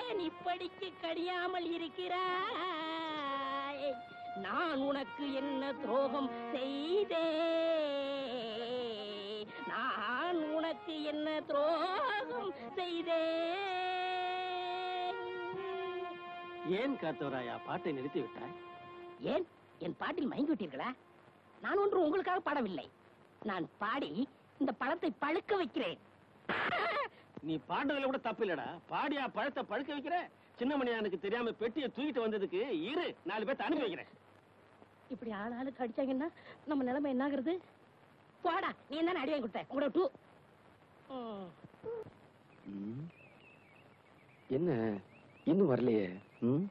ஏன் இப்படிக்கு கடியாமல் இருக்கிறாய்? நான் உனக்கு என்ன துரோகம் செய்தே? நான் உனக்கு என்ன துரோகம் செய்தே? ஏன் காத்தவராயா? பாட்டை நிறுத்தி விட்டாய். ஏன்? என் பாட்டில் மயங்கி விட்டீர்களா? நான் ஒன்று உங்களுக்காக பாடவில்லை. நான் பாடி இந்த பழத்தை பழுக்க வைக்கிறேன். நீ பாடுறதுல கூட தப்பு இல்லடா. பாடியா பழத்தை பழுக்க வைக்கிற சின்னமணியானுக்கு தெரியாம பெட்டியை தூக்கிட்டு வந்ததுக்கு இரு நாலு பேர்த்த அனுப்பி வைக்கிறேன். இப்படி ஆள் ஆளுக்கு அடிச்சாங்கன்னா நம்ம நிலைமை என்ன ஆகுறது போடா நீ தானே அடி வாங்கி கொடுத்த? உங்களோட டூ. என்ன? இன்னும் வரலையே. ம்?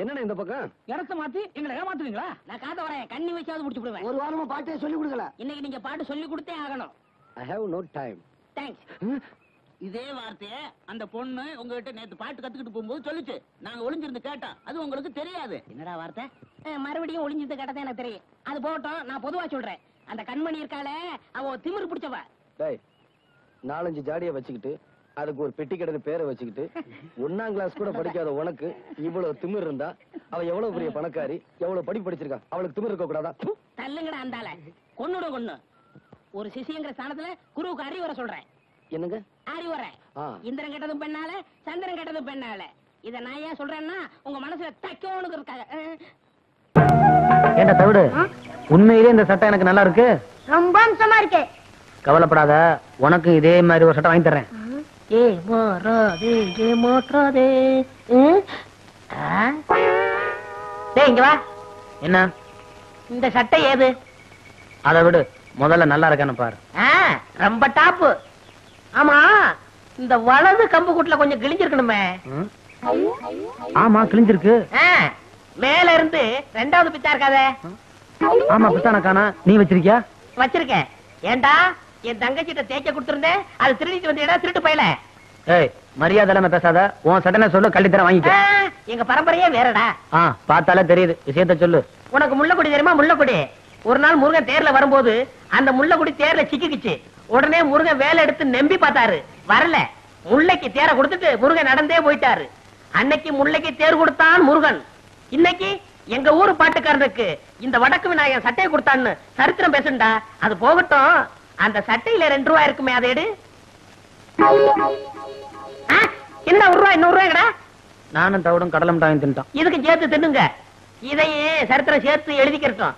என்னண்ணே இந்த பக்கம்? இடத்த மாத்தி எங்களை ஏமாத்துவீங்களா? நான் காத்த வரேன். கண்ணி வச்சாவது முடிச்சு விடுவேன். ஒரு வாரமா பாட்டே சொல்லி கொடுக்கல. இன்னைக்கு நீங்க பாட்டு சொல்லி கொடுத்தே ஆகணும். I have no time thanks இதே வார்த்தைய அந்த பொண்ணு உங்ககிட்ட நேத்து பாட்டு கத்துக்கிட்டு போகும்போது சொல்லுச்சு. நாங்க ஒளிஞ்சிருந்து கேட்டோம். அது உங்களுக்கு தெரியாது. என்னடா வார்த்தை? மறுபடியும் ஒளிஞ்சது கட்டதான் எனக்கு தெரியும். அது போகட்டும் நான் பொதுவா சொல்றேன். அந்த கண்மணி இருக்காளே அவ திமிரு பிடிச்சவ. டேய் நாலஞ்சு ஜாடியை வச்சுக்கிட்டு அதுக்கு ஒரு பெட்டி கிடக்கு பேரை வச்சுக்கிட்டு ஒன்னாம் கிளாஸ் கூட படிக்காத உனக்கு இவ்வளவு திமிர் இருந்தா அவ எவ்வளவு பெரிய பணக்காரி எவ்வளவு படி படிச்சிருக்கா அவளுக்கு திமிர் இருக்க கூடாதா. தள்ளுங்கடா அந்தால கொன்னுடும் கொன்னு. ஒரு சிசிங்கிற ஸ்தானத்துல குருவுக்கு அறிவுரை சொல்றேன். என்னங்க? அறிவுரை. இந்திரன் கெட்டதும் பெண்ணால சந்திரன் கெட்டதும் பெண்ணால. இத நான் ஏன் சொல்றேன்னா உங்க மனசுல தைக்கோனுக்கு இருக்காங்க. ஏண்டா தவிடு? உண்மையிலே இந்த சட்டை எனக்கு நல்லா இருக்கு. ரொம்ப அம்சமா இருக்கு. கவலைப்படாத உனக்கு இதே மாதிரி ஒரு சட்டை வாங்கி தர்றேன். ஏ மாறாதே ஏ? டேய் இங்க வா. என்ன? இந்த சட்டை ஏது? அதை விடு. முதல்ல நல்லா இருக்கான்னு பாரு. ஆ, ரொம்ப டாப்பு. ஆமா இந்த வலது கம்பு கூட்டுல கொஞ்சம் கிழிஞ்சிருக்கணுமே? ஆமா கிழிஞ்சிருக்கு. மேல இருந்து ரெண்டாவது பித்தா இருக்காதே. ஆமா பித்தான காணா. நீ வச்சிருக்கியா? வச்சிருக்கேன். ஏண்டா? என் தங்கச்சிட்ட தேய்க்க கொடுத்திருந்தேன். அது திருடிட்டு வந்து இடம் திருட்டு போயல. ஏய் மரியாதை இல்லாம பேசாத. உன் சட்டனை சொல்லு கள்ளி தர வாங்கிக்க எங்க பரம்பரையே வேறடா. ஆ பார்த்தாலே தெரியுது. விஷயத்த சொல்லு. உனக்கு முள்ளக்குடி தெரியுமா? முள்ளக்குடி. ஒரு நாள் முருகன் தேர்ல வரும்போது அந்த முள்ளக்குடி தேர்ல சிக்கிக்குச்சு. உடனே முருகன் வேலை எடுத்து நம்பி பார்த்தாரு. வரல. முல்லைக்கு தேரை கொடுத்துட்டு முருகன் நடந்தே போயிட்டாரு. அன்னைக்கு முல்லைக்கு தேர் கொடுத்தான் முருகன். இன்னைக்கு எங்க ஊரு பாட்டுக்காரனுக்கு இந்த வடக்கு விநாயகன் சட்டையை கொடுத்தான்னு சரித்திரம் பேசுண்டா அது போகட்டும். அந்த சட்டையில ரெண்டு ரூபாய் இருக்குமே அதை எடு. ஆ, என்ன ஒரு ரூபாய் இன்னொரு ரூபாய்டா நானும் தவிடும் கடலை மிட்டாய் வாங்கி தின்ட்டான். இதுக்கு சேர்த்து தின்னுங்க. இதையே சரித்திரம் சேர்த்து எழுதிக்கிறட்டும்.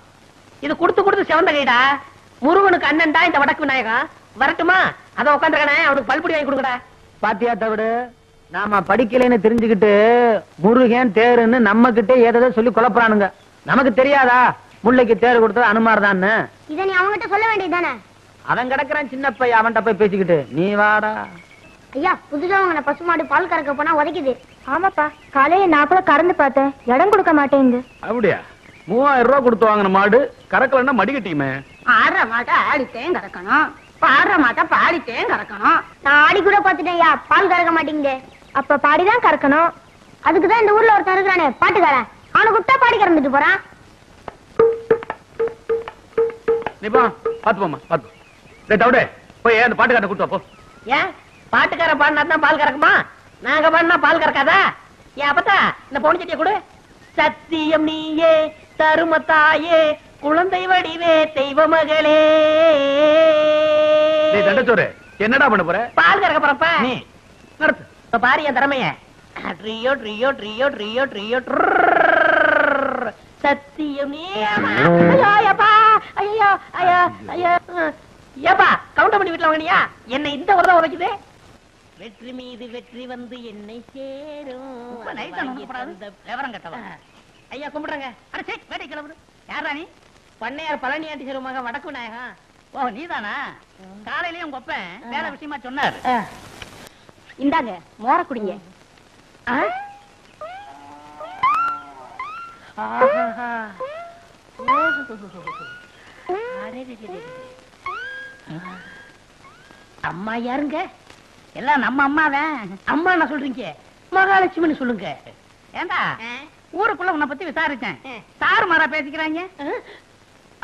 இது கொடுத்து கொடுத்து சிவந்த கைடா. முருகனுக்கு அண்ணன்டா இந்த வடக்கு விநாயகம். வரட்டுமா? அத உட்காந்துருக்கனே அவனுக்கு பல்புடி வாங்கி கொடுக்கடா பாத்தியா தவிடு? நாம படிக்கலைன்னு தெரிஞ்சுக்கிட்டு முருகன் தேருன்னு நம்ம கிட்டே ஏதோ சொல்லி குழப்புறானுங்க. நமக்கு தெரியாதா? முல்லைக்கு தேர் கொடுத்தது அனுமார்தான்னு. இத நீ அவங்ககிட்ட சொல்ல வேண்டியதுதானே? அவன் கிடக்குறான் சின்ன பையன் அவன்கிட்ட போய் பேசிக்கிட்டு. நீ வாடா. ஐயா புதுசா வாங்கின பசுமாடு பால் கறக்க போனா உதைக்குது. ஆமாப்பா காலையில நான் கூட கறந்து பார்த்தேன். இடம் கொடுக்க மாட்டேங்குது. அப்படியா? மூவாயிரம் ரூபாய் கொடுத்து வாங்கின மாடு கறக்கலன்னா மடிக்கட்டியுமே ஆடுற மாட்டை ஆடித்தேன் கறக்கணும். பாடுற மாட்டை பாடித்தேன் கறக்கணும். நான் ஆடி கூட பார்த்துட்டேன் ஐயா பால் கறக்க மாட்டேங்குது. அப்ப பாடிதான் கறக்கணும். அதுக்குதான் இந்த ஊர்ல ஒருத்தன் இருக்கிறானே பாட்டுக்காரன். அவனை கூப்பிட்டா பாடி கறந்துட்டு போறான். நீ போ பாத்து போமா பாத்து தவிடு போய் அந்த பாட்டுக்காரனை கூட்டு போ. ஏன்? பாட்டுக்கார பாடினா தான் பால் கறக்குமா? நாங்க பாடினா பால் கறக்காதா? ஏன் அப்பத்தா இந்த பொண்ணு சட்டியை கொடு. சத்தியம் நீயே தருமத்தாயே குழந்தை வடிவே தெய்வ மகளே. நீ தண்டச்சோறு என்னடா பண்ண போற? பால் கறக்க போறப்ப. நீ நடத்து. இப்ப பாரு என் திறமைய. ட்ரியோ ட்ரியோ ட்ரியோ ட்ரியோ ட்ரியோ. சத்தியம் நீ ஐயோ ஐயோ ஐயோ ஐயோ ஏப்பா கவுண்டர் பண்ணி வீட்டுல வாங்கினியா என்னை இந்த ஒரு தான் உதைக்குது வெற்றி மீது வெற்றி வந்து என்னை சேரும் விவரம் கட்டவா ஐயா கும்பிடுறேங்க அட சே வேட்டை கிளம்பு யாரா நீ பண்ணையார் பழனி ஆண்டி மகன் வடக்கு விநாயகம் ஓ நீதானா காலையிலயும் உங்க வேலை விஷயமா சொன்னாரு இந்தாங்க மோர குடிங்க அம்மா யாருங்க? எல்லாம் நம்ம அம்மாதான் அம்மா என்ன சொல்றீங்க? மகாலட்சுமின்னு சொல்லுங்க. ஏண்டா? ஊருக்குள்ள உன்னை பத்தி விசாரிச்சேன். சாரு மாறா பேசிக்கிறாங்க.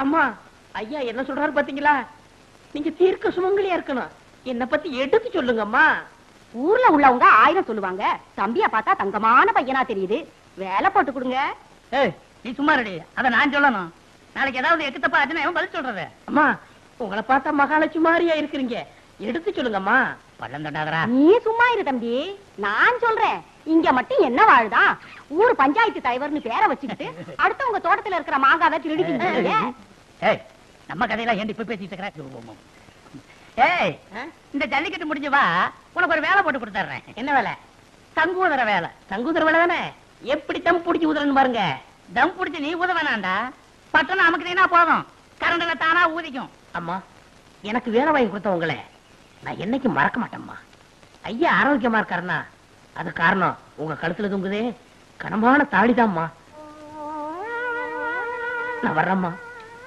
அம்மா ஐயா என்ன சொல்றாரு பாத்தீங்களா? நீங்க தீர்க்க சுமங்கலியா இருக்கணும். என்ன பத்தி எடுத்து சொல்லுங்கம்மா ஊர்ல உள்ளவங்க ஆயிரம் சொல்லுவாங்க. தம்பிய பார்த்தா தங்கமான பையனா தெரியுது. வேலை போட்டு கொடுங்க. ஏய் நீ சும்மா ரெடி அத நான் சொல்லணும். நாளைக்கு ஏதாவது எக்கு தப்பா ஆச்சுன்னா பதில் சொல்றது. அம்மா உங்களை பார்த்தா மகாலட்சுமி மாதிரியா இருக்கிறீங்க. எடுத்து சொல்லுங்கம்மா. பள்ளம் தண்டாதரா நீ சும்மா இரு தம்பி. நான் சொல்றேன். இங்க மட்டும் என்ன வாழுதா? ஊர் பஞ்சாயத்து தலைவர்னு பேரை வச்சுக்கிட்டு அடுத்தவங்க தோட்டத்துல இருக்கிற மாங்காவை திருடிக்கிட்டு ஏய் நம்ம கதையெல்லாம் ஏன் இப்ப பேசிட்டு இருக்கிற? ஏய் இந்த ஜல்லிக்கட்டு முடிஞ்சு வா. உனக்கு ஒரு வேலை போட்டு கொடுத்துறேன் என்ன வேலை? தங்குதர வேலை. தங்குதர வேலை தானே? எப்படி தம் பிடிச்சி ஊதுறன்னு பாருங்க. தம் பிடிச்சு நீ ஊத வேணாண்டா பட்டம் அமுக்குனீங்கன்னா போதும். கரண்டில் தானா ஊதிக்கும். அம்மா எனக்கு வேலை வாங்கி கொடுத்தவங்களே நான் என்னைக்கு மறக்க மாட்டேம்மா. ஐயா ஆரோக்கியமா இருக்காருன்னா அது காரணம் உங்க கழுத்துல தொங்குதே கனமான தாடிதாம்மா. நான் வர்றேம்மா.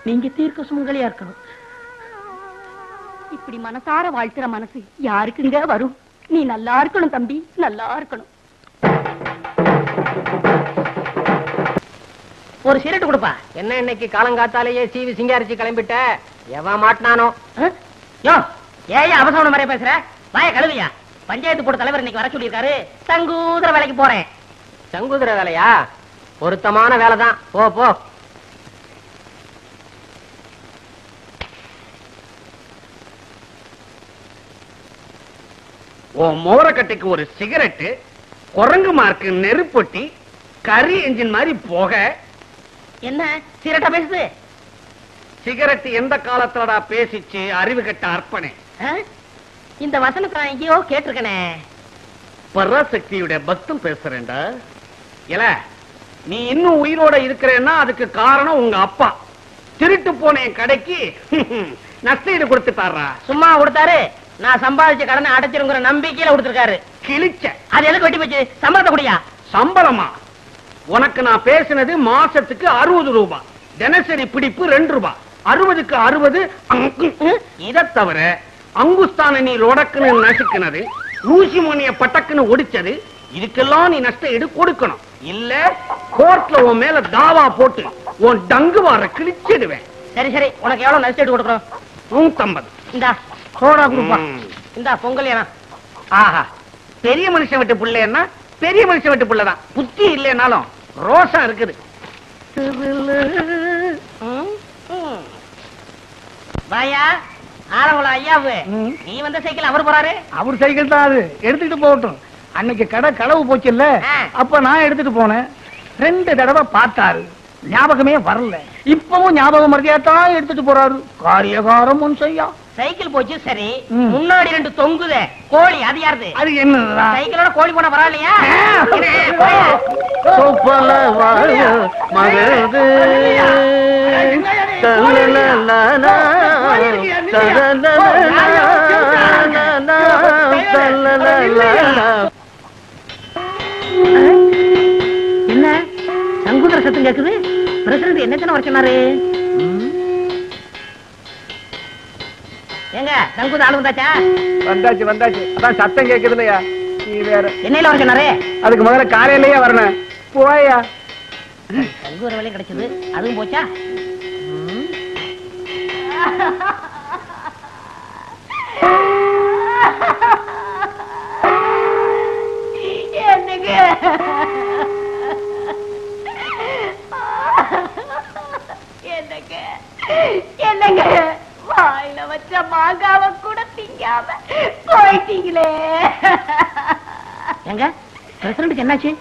நீங்க தீர்க்க சுமங்கலியா இருக்கணும். இப்படி மனசார வாழ்த்துற மனசு யாருக்குங்க வரும்? நீ நல்லா இருக்கணும் தம்பி நல்லா இருக்கணும். ஒரு சிரட்டு கொடுப்பா. என்ன இன்னைக்கு காலங்காத்தாலேயே சீவி சிங்காரிச்சு கிளம்பிட்ட? எவன் மாட்டினானோ? யோ அவசரம் மாதிரியா பேசுற? வாய கழுவியா? பஞ்சாயத்து போர்டு தலைவர் இன்னைக்கு வர சொல்லியிருக்காரு. தங்கூதர வேலைக்கு போறேன். சங்குதிர வேலையா? பொருத்தமான வேலை தான் போ போ. உன் மோரக்கட்டைக்கு ஒரு சிகரெட்டு குரங்கு மார்க்கு நெருப்பொட்டி கரி என்ஜின் மாதிரி போக என்ன? சிரட்டா பேசுது? சிகரெட் எந்த காலத்துலடா பேசிச்சு? அறிவு கட்ட அர்ப்பணே? இந்த வசனத்தை நான் எங்கேயோ கேட்டிருக்கனே. பராசக்தியுடைய பக்தம் பேசுறேன்டா. இல்ல நீ இன்னும் உயிரோட இருக்கிறேன்னா அதுக்கு காரணம் உங்க அப்பா. திருட்டு போன என் கடைக்கு நஷ்டஈடு கொடுத்துட்டாரா சும்மா கொடுத்தாரு. நான் சம்பாதிச்ச கடனை அடைச்சிருங்கிற நம்பிக்கையில கொடுத்திருக்காரு. கிழிச்ச. அது எதுக்கு வெட்டி போச்சு? சம்பளத்தை குடியா? சம்பளமா? உனக்கு நான் பேசினது மாசத்துக்கு அறுபது ரூபாய் தினசரி பிடிப்பு ரெண்டு ரூபாய் அறுபதுக்கு அறுபது இதை தவிர அங்குஸ்தான நீ லொடக்குன்னு நசுக்குனது ஊசி மணிய பட்டக்குன்னு ஒடிச்சது இதுக்கெல்லாம் நீ நஷ்ட ஈடு கொடுக்கணும். இல்ல கோர்ட்ல உன் மேல தாவா போட்டு உன் டங்கு வார கிழிச்சிடுவேன். சரி சரி. உனக்கு எவ்வளவு நஷ்டம் கொடுக்கணும்? நூத்தம்பது. இந்தா சோடா கொடுப்பா. இந்தா பொங்கல் ஆஹா. பெரிய மனுஷன் விட்டு புள்ளைன்னா பெரிய மனுஷன் விட்டு புள்ளதான். புத்தி இல்லைனாலும் ரோஷம் இருக்குது. வாயா ஆரவள ஐயாவு. நீ வந்த சைக்கிள் அவர் போறாரு? அவர் சைக்கிள் தான் அது. எடுத்துட்டு போகட்டும். அன்னைக்கு கடை களவு போச்சு இல்ல. அப்ப நான் எடுத்துட்டு போனேன். ரெண்டு தடவை பார்த்தாரு. ஞாபகமே வரல. இப்பவும் ஞாபகம் மறதியாத்தான் எடுத்துட்டு போறாரு. காரியகாரம் முன் செய்யா. சைக்கிள் போச்சு சரி. முன்னாடி ரெண்டு தொங்குதே. கோழி அது யாருது? அது என்னதான் சைக்கிளோட கோழி போன பரவாயில்லையா. என்ன? சங்குதர சத்தம் கேக்குது? பிரசிடண்ட் என்ன வர சொன்னாரு? ஏங்க சங்குத ஆளு வந்தாச்சா? வந்தாச்சு வந்தாச்சு. அதான் சத்தம் கேக்குது இல்லையா நீ வேற. என்னையில வர சொன்னாரு? அதுக்கு முதல்ல காலையிலேயே வரணும் போயா. சங்குதர வேலையும் கிடைச்சது. அதுவும் போச்சா? ம். என்னங்க என்னங்க என்னங்க வாயில வச்ச மாங்காவ கூட திங்காம போயிட்டீங்களே. எங்க என்னாச்சு?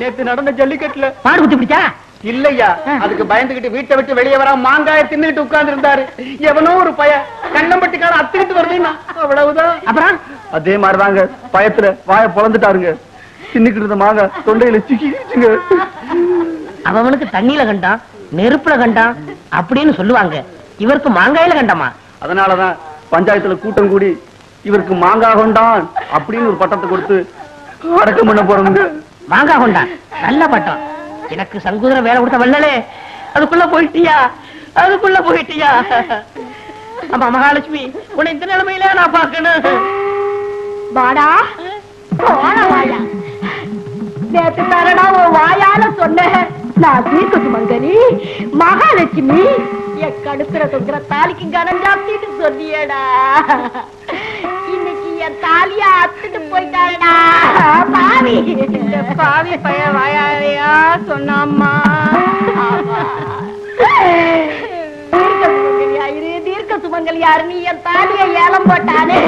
நேத்து நடந்த ஜல்லிக்கட்டுல. பாடு குத்தி பிடிச்சா? இல்லையா அதுக்கு பயந்துகிட்டு வீட்டை விட்டு வெளியே வர மாங்காய தின்னுகிட்டு உட்கார்ந்து இருந்தாரு எவனோ ஒரு பய கண்ணம்பட்டிக்கார அத்துக்கிட்டு வருதுன்னா அவ்வளவுதான். அப்புறம்? அதே மாதிரிதாங்க பயத்துல வாய பொழந்துட்டாருங்க. தின்னுக்கிட்டு இருந்த மாங்காய் தொண்டையில சிக்கிச்சுங்க அவனுக்கு தண்ணியில கண்டான் நெருப்புல கண்டான் அப்படின்னு சொல்லுவாங்க. இவருக்கு மாங்காயில கண்டமா? அதனாலதான் பஞ்சாயத்துல கூட்டம் கூடி இவருக்கு மாங்காய் கொண்டான் அப்படின்னு ஒரு பட்டத்தை கொடுத்து அடக்கம் பண்ண போறோங்க மாங்காய் கொண்டான். நல்ல பட்டம். எனக்கு சங்குதிர வேலை கொடுத்த வல்லலே அதுக்குள்ள போயிட்டியா? அதுக்குள்ள போயிட்டியா? அம்மா மகாலட்சுமி உன்னை இந்த நிலைமையில நான் போன வாயா நேத்து தரடா உன் வாயால சொன்ன நான் தீர்க்க சுமங்கலி மகாலட்சுமி என் கழுத்துல தொங்குற தாலிக்கு கனம் ஜாஸ்தின்னு சொன்னியேடா இன்னைக்கு என் தாலிய அத்துட்டு போயிட்டாடா பாவி. இந்த பாவி பைய வாயாலையா சொன்னாம்மா? தீர்க்க தீர்க்க சுமங்கலியாரு நீ என் தாலிய ஏலம் போட்டானே.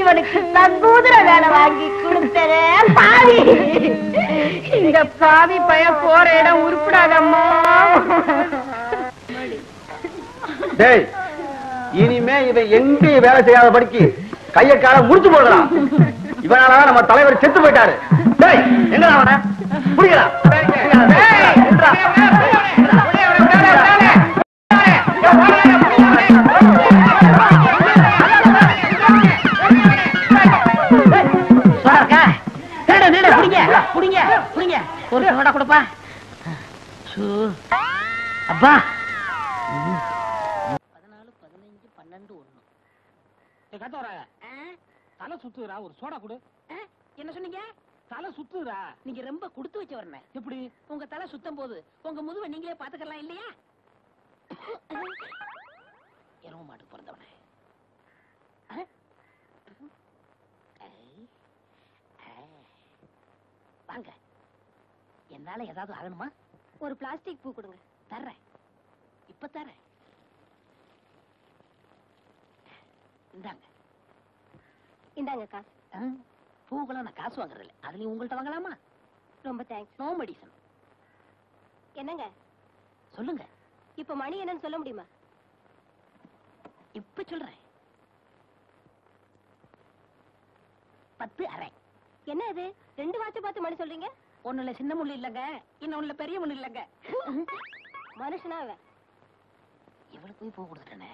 இவனுக்கு நங்கூதுர வேலை வாங்கி கொடுத்தனே. பாவி. இந்த பாவி பைய போற இடம் உருப்படாதம்மா. டேய் இனிமே இவன் எங்கேயும் வேலை செய்யாத படிக்கு கைய கால முடிச்சு போடுறான் இவனால நம்ம தலைவர் செத்து போயிட்டாரு. டேய் எங்க அவன? புரியல சூ. அப்பா. பதினாலு பதினஞ்சு பன்னெண்டு ஒண்ணு கத்தவர தலை சுத்துறா ஒரு சோடா கொடு. என்ன சொன்னீங்க? தலை சுத்துறா நீங்க ரொம்ப கொடுத்து வச்சு வரணும் எப்படி? உங்க தலை சுத்தம் போது உங்க முதுவை நீங்களே பாத்துக்கலாம் இல்லையா? எரும மாட்டுக்கு பிறந்தவனே ஆ? ஐ. ஆ. வாங்க என்னால ஏதாவது ஆகணுமா? ஒரு பிளாஸ்டிக் பூ கொடுங்க. தர்றேன். இப்ப தரேன் இந்தாங்க. இந்தாங்க காசு. பூக்கெல்லாம் நான் காசு வாங்குறது இல்லை அதுலயும் உங்கள்ட்ட வாங்கலாமா? ரொம்ப தேங்க்ஸ். No medicine. என்னங்க? சொல்லுங்க. இப்ப மணி என்னன்னு சொல்ல முடியுமா? இப்ப சொல்றேன். பத்து அரை. என்ன இது? ரெண்டு வாட்ச பார்த்து மணி சொல்றீங்க? ஒண்ணுல சின்ன முள்ளு இல்லங்க. இன்னொன்னுல பெரிய முள்ளு இல்லங்க. மனுஷனா அவன் இவளுக்கு போய் பூ கொடுத்துட்டேனே.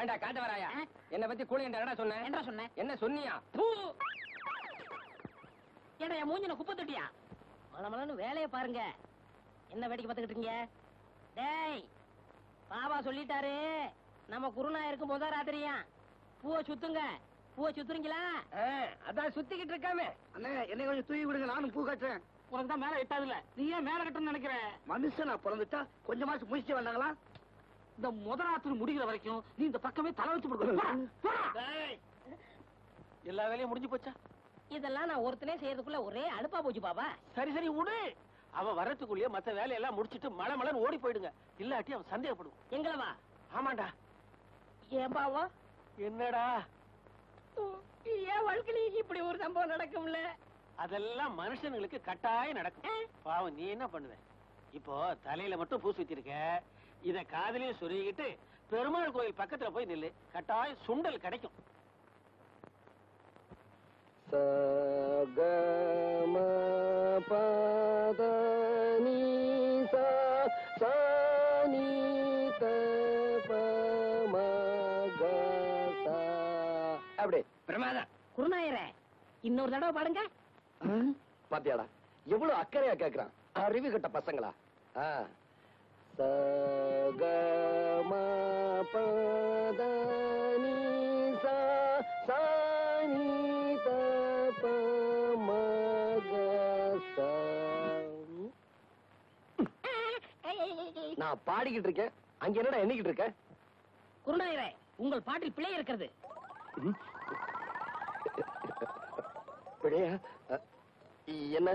ஏண்டா காட்ட வராயா என்ன பத்தி கூலி என்னடா சொன்ன? என்ன சொன்னேன் என்ன சொன்னியா? ஏடா என் மூஞ்சின குப்பை தொட்டியா? மல மலன்னு வேலையை பாருங்க. என்ன வேடிக்கை பார்த்துக்கிட்டு இருக்கீங்க? டேய் பாபா சொல்லிட்டாரு. நம்ம குருநாயருக்கு முத ராத்திரியா. பூவை சுத்துங்க. பூவை சுத்துறீங்களா அதான் சுத்திக்கிட்டு இருக்காமே. அண்ணே என்னை கொஞ்சம் தூக்கி விடுங்க நானும் பூ கட்டுறேன். உனக்கு தான் மேல எட்டாதுல நீ ஏன் மேல கட்டணும்னு நினைக்கிற? மனுஷனா பிறந்துட்டா கொஞ்சமாச்சும் முயற்சி வந்தாங்களா இந்த முத ராத்திரி முடிகிற வரைக்கும் நீ இந்த பக்கமே தலை வச்சு கொடுக்கணும் எல்லா வேலையும் முடிஞ்சு போச்சா? இதெல்லாம் நான் ஒருத்தனே செய்யறதுக்குள்ள ஒரே அலுப்பா போச்சு பாபா. சரி சரி விடு அவன் வரத்துக்குள்ளேயே மத்த வேலையெல்லாம் முடிச்சிட்டு மழை மழைன்னு ஓடி போயிடுங்க. இல்லாட்டி அவன் சந்தேகப்படுவான் எங்களவா? ஆமாண்டா. ஏன் பாவா என்னடா? ஏன் வாழ்க்கையில இப்படி ஒரு சம்பவம் நடக்கும்ல? அதெல்லாம் மனுஷனுங்களுக்கு கட்டாயம் நடக்கும். பாவம் நீ என்ன பண்ணுவ? இப்போ தலையில மட்டும் பூசி வச்சிருக்க இத காதுலயும் சொருகிட்டு பெருமாள் கோயில் பக்கத்துல போய் நில்லு. கட்டாயம் சுண்டல் கிடைக்கும். சகம பத பிரமாதம் குருநாயரே இன்னொரு தடவை பாடுங்க. பாத்தியாடா எவ்வளவு அக்கறையா கேக்குறான். அறிவு கட்ட பசங்களா. சகம பத நீ சா சா நீ த ப ம க சா. நான் பாடிக்கிட்டு இருக்கேன். அங்க என்னடா எண்ணிக்கிட்டு இருக்க? குருநாயரே உங்கள் பாட்டில் பிழை இருக்கிறது. பிழையா என்ன?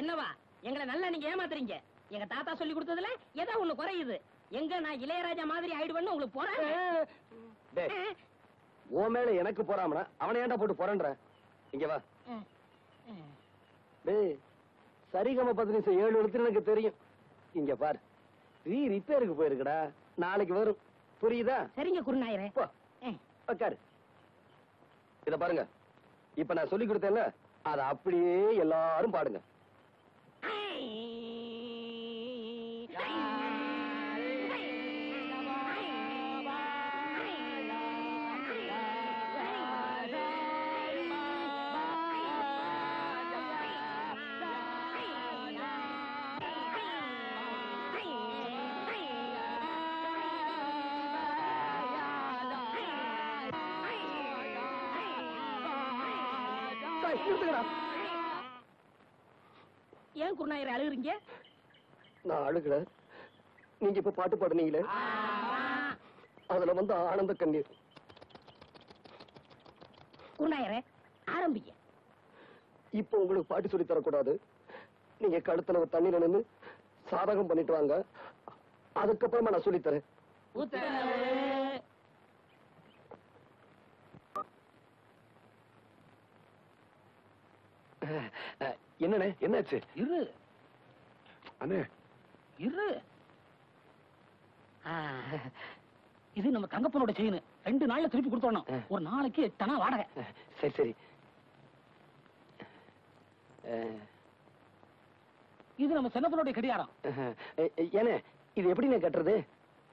என்னவா? எங்களை நல்லா நீங்க ஏமாத்துறீங்க. எங்க தாத்தா சொல்லி கொடுத்ததுல ஏதோ ஒண்ணு குறையுது. எங்க நான் இளையராஜா மாதிரி ஆயிடுவேன்னு உங்களுக்கு போறேன் உன் மேல எனக்கு போறாமனா? அவனை ஏன்டா போட்டு போறன்ற? இங்க வா. டேய் சரிகம நிமிஷம் ஏழு எழுத்து எனக்கு தெரியும். இங்க பாரு. ரீ ரிப்பேருக்கு போயிருக்குடா. நாளைக்கு வரும். புரியுதா? சரிங்க குருநாயரே. உட்காரு இத பாருங்க. இப்ப நான் சொல்லி கொடுத்தேன்ல அத அப்படியே எல்லாரும் பாடுங்க. ஏன் குருநாயரே அழுகுறீங்க? நான் அழுகல நீங்க இப்ப பாட்டு பாடுனீங்களே? அதுல வந்து ஆனந்த கண்ணீர். குருநாயரே ஆரம்பிக்க இப்ப உங்களுக்கு பாட்டு சொல்லி தரக்கூடாது. நீங்க கழுத்துல ஒரு தண்ணீர் நின்று சாதகம் பண்ணிட்டு வாங்க. அதுக்கப்புறமா நான் சொல்லித் என்னண்ணே என்னாச்சு? இரு. அண்ணே. இரு. இது நம்ம தங்கப்பனோட செயின். ரெண்டு நாள்ல திருப்பி கொடுத்தோம் ஒரு நாளைக்கு எட்டனா வாடகை. சரி சரி. இது நம்ம சின்னப்பனோட கடியாரம் ஏண்ணே இது எப்படிண்ணே கட்டுறது?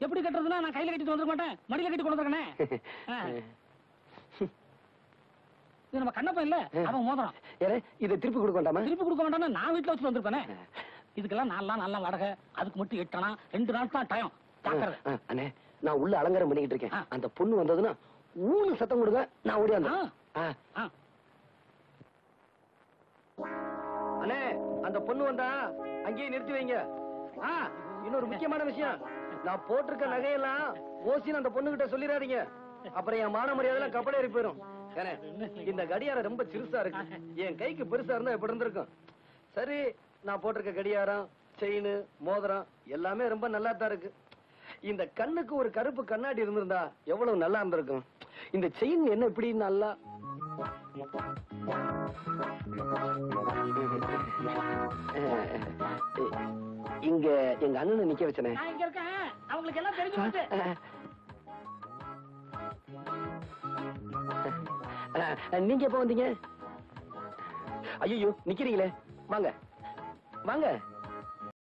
எப்படி கட்டுறதுன்னா நான் கையில கட்டிட்டு வந்துருக்க மாட்டேன். மடியில கட்டி கொண்டு வந்திருக்கேனே. இது நம்ம கண்ணப்பன் இல்ல? அவன் மோதிரம். இதை திருப்பி கொடுக்க வேண்டாமா? திருப்பி கொடுக்க வேண்டாம்னா நான் வீட்டுல வச்சுட்டு வந்திருப்பேனே. இதுக்கெல்லாம் நாலாம் நல்லா வாடகை. அதுக்கு மட்டும் எட்டனா ரெண்டு நாள் தான் டைம் அஹ், அண்ணே நான் உள்ள அலங்காரம் பண்ணிக்கிட்டு இருக்கேன். அந்த பொண்ணு வந்ததுன்னா ஊனு சத்தம் கொடுங்க நான் ஓடியாந்து ஆ. ஆ. அண்ணே அந்த பொண்ணு வந்தா அங்கேயே நிறுத்தி வைங்க. இன்னொரு முக்கியமான விஷயம். நான் போட்டிருக்க நகையெல்லாம் ஓசின்னு அந்த பொண்ணு கிட்ட சொல்லிடாதீங்க. அப்புறம் என் மான மரியாதை கப்பலேறி போயிரும். ஏனே இந்த கடியாரம் ரொம்ப சிறுசா இருக்கு. என் கைக்கு பெருசா இருந்தா எப்படி இருந்திருக்கும்? சரி நான் போட்டிருக்க கடியாரம் செயின் மோதிரம் எல்லாமே ரொம்ப நல்லா தான் இருக்கு. இந்த கண்ணுக்கு ஒரு கருப்பு கண்ணாடி இருந்திருந்தா எவ்வளவு நல்லா இருந்திருக்கும். இந்த செயின் என்ன இப்படி நல்லா? இங்க எங்க அண்ணனை நிக்க வச்சனே. அவங்களுக்கு எல்லாம் தெரிஞ்சு நீங்க எப்ப வந்தீங்க? ஐயோ நிக்கிறீங்களே. வாங்க. வாங்க.